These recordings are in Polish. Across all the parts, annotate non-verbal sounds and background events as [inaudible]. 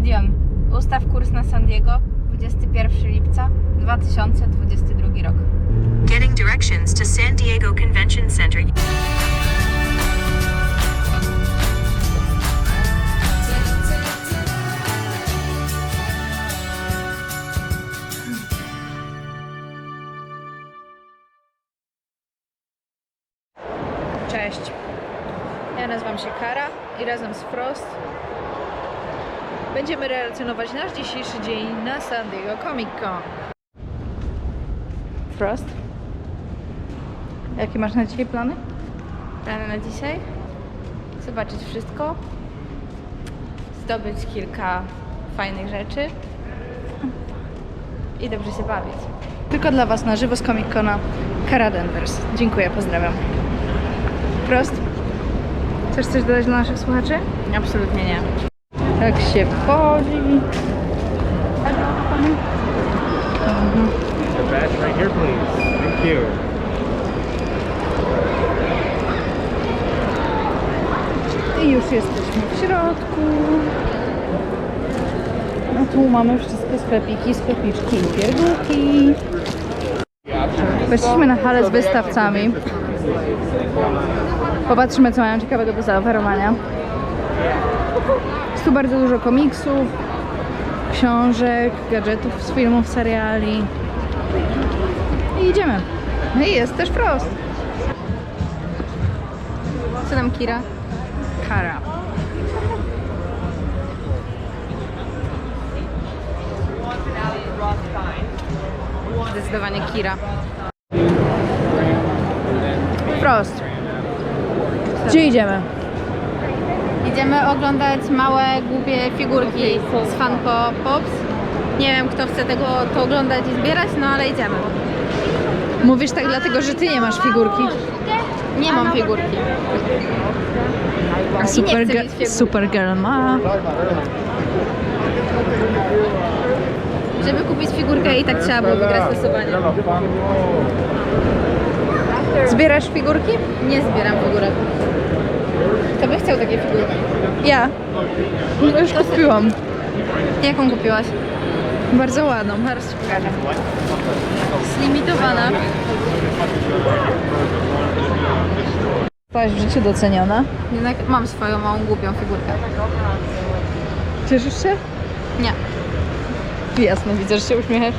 Gideon, ustaw kurs na San Diego 21 lipca 2022 rok. Getting directions to San Diego Convention Center. Cześć. Ja nazywam się Kara i razem z Frost będziemy relacjonować nasz dzisiejszy dzień na San Diego Comic Con. Frost? Jakie masz na dzisiaj plany? Plany na dzisiaj? Zobaczyć wszystko, zdobyć kilka fajnych rzeczy i dobrze się bawić. Tylko dla Was na żywo z Comic Cona Kara Denvers. Dziękuję, pozdrawiam. Frost? Chcesz coś dodać dla naszych słuchaczy? Absolutnie nie. Tak się wchodzi. I już jesteśmy w środku. No tu mamy wszystkie sklepiki, sklepiczki i pierdółki. Weszliśmy na halę z wystawcami. Popatrzymy, co mają ciekawego do zaoferowania. Jest tu bardzo dużo komiksów, książek, gadżetów z filmów, seriali. I idziemy. No i jest też Frost. Co tam Kira? Kara. Zdecydowanie Kira. Frost. Gdzie idziemy? Idziemy oglądać małe, głupie figurki z Funko Pops. Nie wiem, kto chce tego to oglądać i zbierać, no ale idziemy. Mówisz tak dlatego, że ty nie masz figurki. Nie mam figurki. A chcę mieć figurki. Supergirl ma. Żeby kupić figurkę i tak trzeba było wygrać losowanie. Zbierasz figurki? Nie zbieram figurek. By chciał takie figurki? Ja. No już kupiłam. Jaką kupiłaś? Bardzo ładną, zaraz ci pokażę. Limitowana. Zostałaś w życiu doceniona. Jednak mam swoją małą, głupią figurkę. Cieszysz się? Nie. Jasno, widzę, że się uśmiechasz.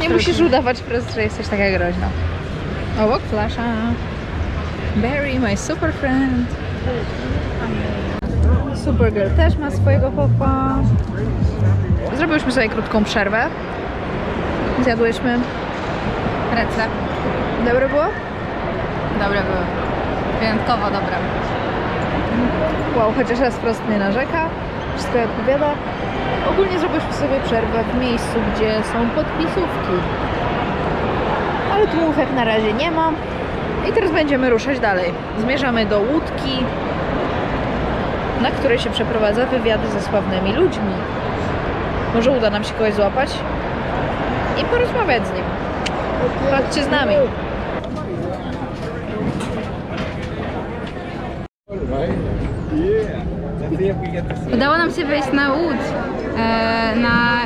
Nie musisz udawać wprost, że jesteś taka groźna. Obok flasza. Barry, my super friend. Supergirl też ma swojego popa. Zrobiłyśmy sobie krótką przerwę. Zjadłyśmy. Rece. Dobre było? Dobre były. Wyjątkowo dobre. Wow, chociaż raz wprost nie narzeka. Wszystko odpowiada. Ogólnie zrobiliśmy sobie przerwę w miejscu, gdzie są podpisówki. Ale tłumówek na razie nie ma. I teraz będziemy ruszać dalej. Zmierzamy do łódki, na której się przeprowadza wywiady ze sławnymi ludźmi. Może uda nam się kogoś złapać i porozmawiać z nim. Chodźcie z nami. Udało nam się wejść na łódź, e, na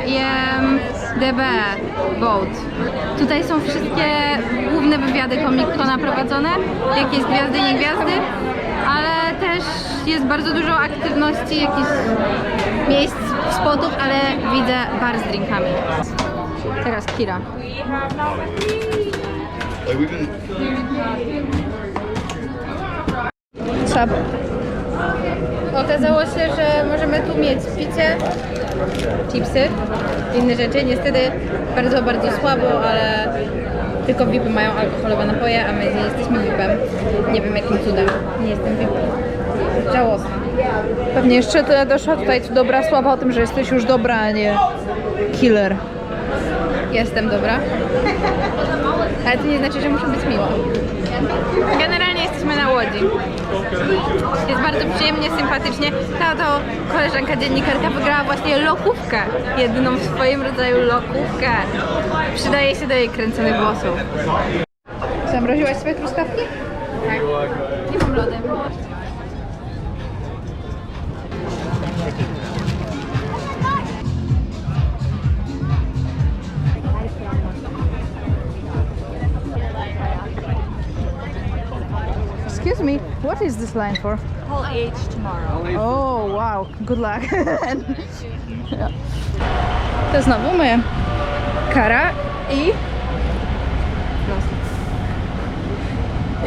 IMDB Boat. Tutaj są wszystkie główne wywiady Comic-Cona prowadzone, jakieś gwiazdy, nie gwiazdy, ale też jest bardzo dużo aktywności, jakichś miejsc, spotów, ale widzę bar z drinkami. Teraz Kira. Sab. Okazało się, że możemy tu mieć picie, chipsy, inne rzeczy. Niestety bardzo, bardzo słabo, ale tylko VIPy mają alkoholowe napoje, a my nie jesteśmy VIPem. Nie wiem jakim cudem. Nie jestem VIPem. Żałosne. Pewnie jeszcze tyle doszła tutaj dobra sława o tym, że jesteś już dobra, a nie killer. Jestem dobra. Ale to nie znaczy, że muszę być miła. Generalnie jesteśmy na łodzi. Jest bardzo przyjemnie, sympatycznie. Ta to koleżanka dziennikarka wygrała właśnie lokówkę. Jedyną w swoim rodzaju lokówkę. Przydaje się do jej kręconych włosów. Zamroziłaś swoje truskawki? Tak. Nie mam lodem. What is this line for? Whole age tomorrow. Oh, wow. Good luck. [laughs] Ja. To znowu my. Kara i...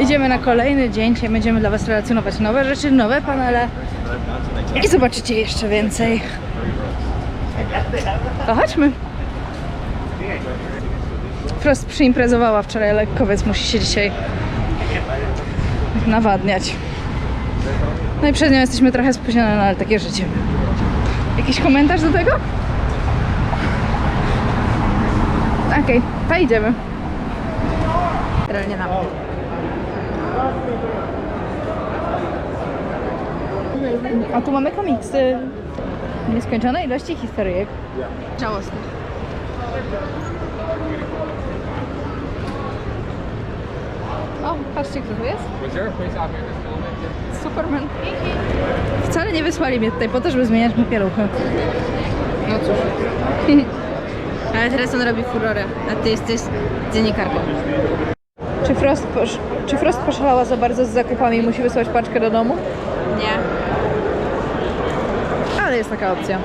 Idziemy na kolejny dzień. Dzisiaj będziemy dla Was relacjonować nowe rzeczy, nowe panele. I zobaczycie jeszcze więcej. To chodźmy. Frost przyimprezowała wczoraj lekko, więc musi się dzisiaj nawadniać. No i przez nią jesteśmy trochę spóźnione, no ale takie życie. Jakiś komentarz do tego? Okej, to idziemy. Realnie na A tu mamy komiksy. Nieskończone ilości historyjek. Żałosne. O, patrzcie kto tu jest. Superman. Wcale nie wysłali mnie tutaj po to, żeby zmieniać mu pieluchy. No cóż. [laughs] Ale teraz on robi furorę, a ty jesteś dziennikarką. Czy Frost, posz... Czy Frost poszalała za bardzo z zakupami i musi wysłać paczkę do domu? Nie. Ale jest taka opcja.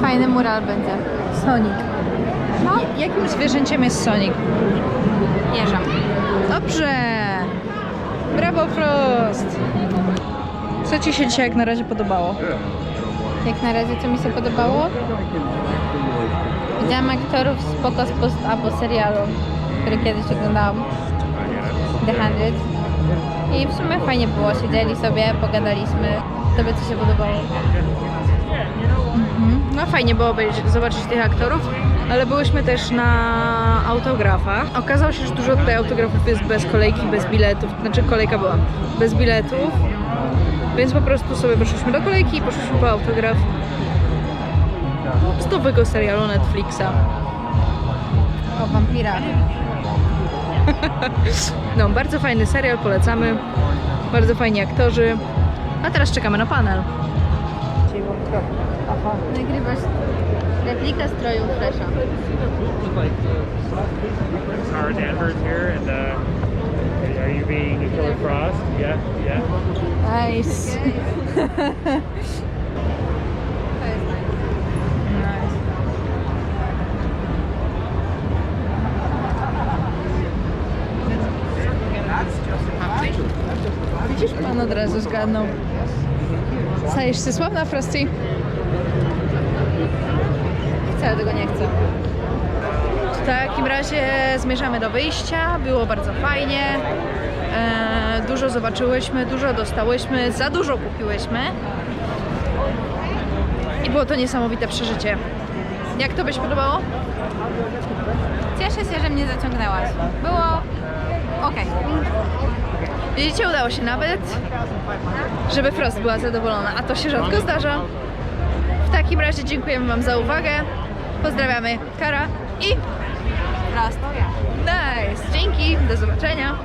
Fajny mural będzie. Sonic. No, jakim zwierzęciem jest Sonic? Jeżam. Dobrze! Brawo, Frost! Co Ci się dzisiaj jak na razie podobało? Jak na razie, co mi się podobało? Widziałam aktorów spoko z post albo serialu, który kiedyś oglądałam. The Hundred. I w sumie fajnie było, siedzieli sobie, pogadaliśmy. Tobie co się podobało? No fajnie było obejrzeć, zobaczyć tych aktorów, ale byłyśmy też na autografach. Okazało się, że dużo tutaj autografów jest bez kolejki, bez biletów. Znaczy kolejka była bez biletów, więc po prostu sobie poszliśmy do kolejki i poszliśmy po autograf z nowego serialu Netflixa. O wampirach. [laughs] No, bardzo fajny serial, polecamy. Bardzo fajni aktorzy. A teraz czekamy na panel. Nagrywasz replika stroju Fresha. Our Danvers here, and uh, are you being Killer Frost? Yeah, yeah. Nice. To jest Widzisz, pan od razu zgadnął. Stajesz się sławna, Frosty? Wcale tego nie chcę. W takim razie zmierzamy do wyjścia. Było bardzo fajnie. E, dużo zobaczyłyśmy, dużo dostałyśmy, za dużo kupiłyśmy. I było to niesamowite przeżycie. Jak to byś podobało? Cieszę się, że mnie zaciągnęłaś. Było okej. Widzicie, udało się nawet, żeby Frost była zadowolona, a to się rzadko zdarza. W takim razie dziękujemy Wam za uwagę. Pozdrawiamy Kara i Prosto. Nice! Dzięki, do zobaczenia.